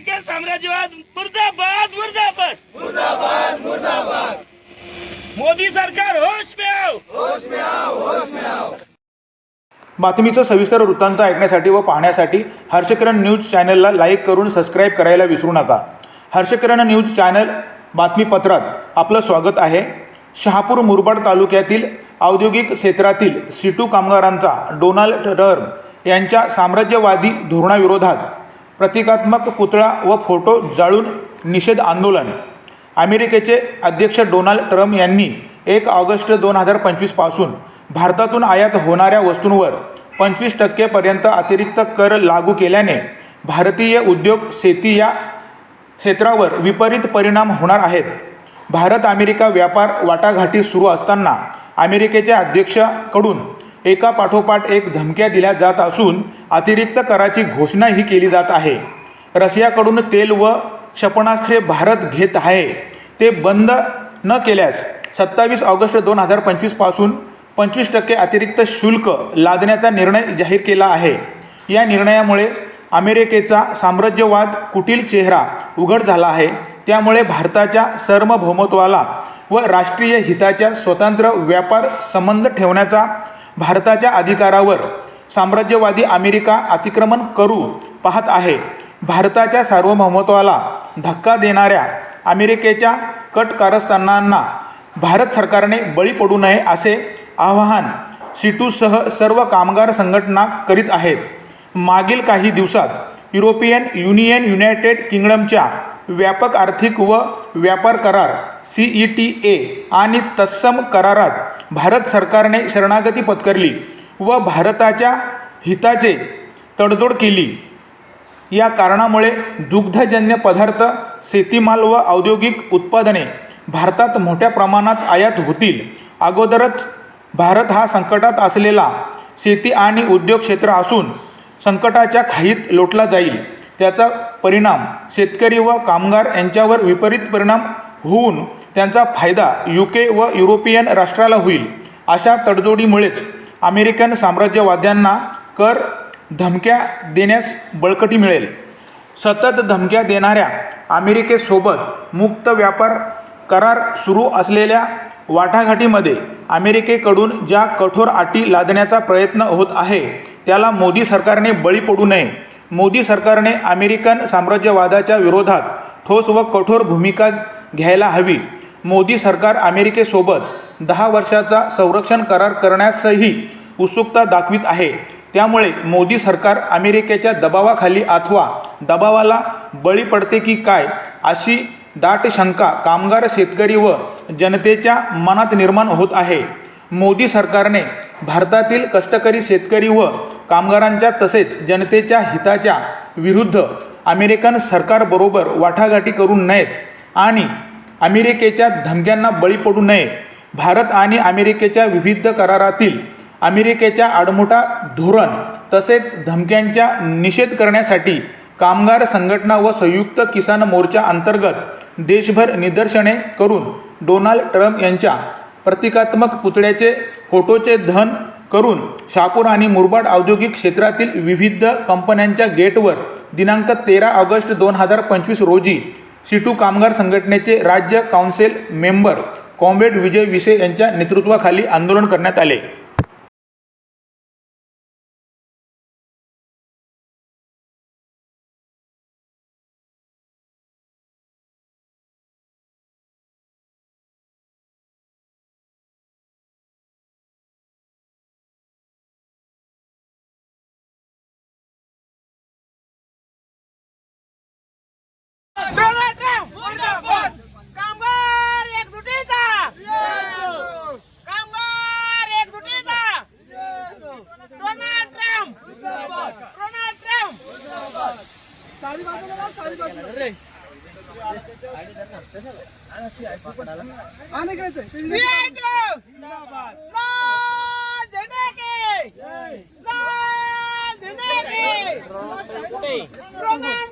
American साम्राज्यवाद मुर्दाबाद मुर्दाबाद. मुर्दाबाद मुर्दाबाद. मोदी सरकार होश में आओ. होश में आओ होश में आओ. बातमीचं सविस्तर वृत्तांत ऐकण्यासाठी व पाहण्यासाठी हर्षकिरण न्यूज चॅनलला लाईक करून सबस्क्राईब करायला विसरू नका. हर्षकिरण न्यूज चॅनल बातमीपत्रात आपलं स्वागत आहे. शहापूर मुरबाड तालुक्यातील औद्योगिक क्षेत्रातील सिटू कामगारांचा डोनाल्ड टर्म यांच्या साम्राज्यवादी धोरणाविरोधात प्रतिकात्मक पुतळा व फोटो जाळून निषेध आंदोलन. अमेरिकेचे अध्यक्ष डोनाल्ड ट्रम्प यांनी एक ऑगस्ट दोन हजार पंचवीसपासून भारतातून आयात होणाऱ्या वस्तूंवर पंचवीस टक्केपर्यंत अतिरिक्त कर लागू केल्याने भारतीय उद्योग शेती या क्षेत्रावर विपरीत परिणाम होणार आहेत. भारत अमेरिका व्यापार वाटाघाटी सुरू असताना अमेरिकेच्या अध्यक्षाकडून एका पाठोपाठ एक धमक्या दिल्या जात असून अतिरिक्त कराची घोषणाही केली जात आहे. रशियाकडून तेल व क्षेपणास्त्रे भारत घेत आहे. ते बंद न केल्यास सत्तावीस ऑगस्ट दोन हजार पंचवीसपासून पंचवीस टक्के अतिरिक्त शुल्क लादण्याचा निर्णय जाहीर केला आहे. या निर्णयामुळे अमेरिकेचा साम्राज्यवाद कुटील चेहरा उघड झाला आहे. त्यामुळे भारताच्या सार्वभौमत्वाला व राष्ट्रीय हिताच्या स्वतंत्र व्यापार संबंध ठेवण्याचा भारताच्या अधिकारावर साम्राज्यवादी अमेरिका अतिक्रमण करू पाहत आहे. भारताच्या सार्वभौमत्वाला धक्का देणाऱ्या अमेरिकेच्या कट कारस्थानांना भारत सरकारने बळी पडू नये असे आवाहन सिटूसह सर्व कामगार संघटना करीत आहेत. मागील काही दिवसात युरोपियन युनियन युनायटेड किंगडमच्या व्यापक आर्थिक व व्यापार करार सी ई टी ए आणि तत्सम करारात भारत सरकारने शरणागती पत्करली व भारताच्या हिताचे तडजोड केली. या कारणामुळे दुग्धजन्य पदार्थ शेतीमाल व औद्योगिक उत्पादने भारतात मोठ्या प्रमाणात आयात होतील. अगोदरच भारत हा संकटात असलेला शेती आणि उद्योग क्षेत्र असून संकटाच्या खाईत लोटला जाईल. त्याचा परिणाम शेतकरी व कामगार यांच्यावर विपरीत परिणाम होऊन त्यांचा फायदा यू के व युरोपियन राष्ट्राला होईल. अशा तडजोडीमुळेच अमेरिकन साम्राज्यवाद्यांना कर धमक्या देण्यास बळकटी मिळेल. सतत धमक्या देणाऱ्या अमेरिकेसोबत मुक्त व्यापार करार सुरू असलेल्या वाटाघाटीमध्ये अमेरिकेकडून ज्या कठोर अटी लादण्याचा प्रयत्न होत आहे त्याला मोदी सरकारने बळी पडू नये. मोदी सरकारने अमेरिकन साम्राज्यवादाच्या विरोधात ठोस व कठोर भूमिका घ्यायला हवी. मोदी सरकार अमेरिकेसोबत दहा वर्षाचा संरक्षण करार करण्यासही उत्सुकता दाखवित आहे. त्यामुळे मोदी सरकार अमेरिकेच्या दबावाखाली अथवा दबावाला बळी पडते की काय अशी दाट शंका कामगार शेतकरी व जनतेच्या मनात निर्माण होत आहे. मोदी सरकारने भारतातील कष्टकरी शेतकरी व कामगारांच्या तसेच जनतेच्या हिताच्या विरुद्ध अमेरिकन सरकारबरोबर वाटाघाटी करू नयेत आणि अमेरिकेच्या धमक्यांना बळी पडू नये. भारत आणि अमेरिकेच्या विविध करारातील अमेरिकेच्या आडमोठा धोरण तसेच धमक्यांच्या निषेध करण्यासाठी कामगार संघटना व संयुक्त किसान मोर्चा अंतर्गत देशभर निदर्शने करून डोनाल्ड ट्रम्प यांच्या प्रतिकात्मक पुतळ्याचे फोटोचे धन करून शापूर आणि मुरबाड औद्योगिक क्षेत्रातील विविध कंपन्यांच्या गेटवर दिनांक तेरा ऑगस्ट दोन हजार पंचवीस रोजी सिटू कामगार संघटनेचे राज्य council member comrade Vijay Vise यांच्या नेतृत्वाखाली आंदोलन करण्यात आले. सीआयटू लाल झेंडे के लाल झेंडे के डोनाल्ड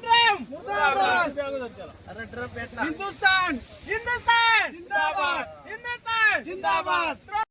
ट्रम्प हिंदुस्तान हिंदुस्तान जिंदाबाद हिंदुस्तान जिंदाबाद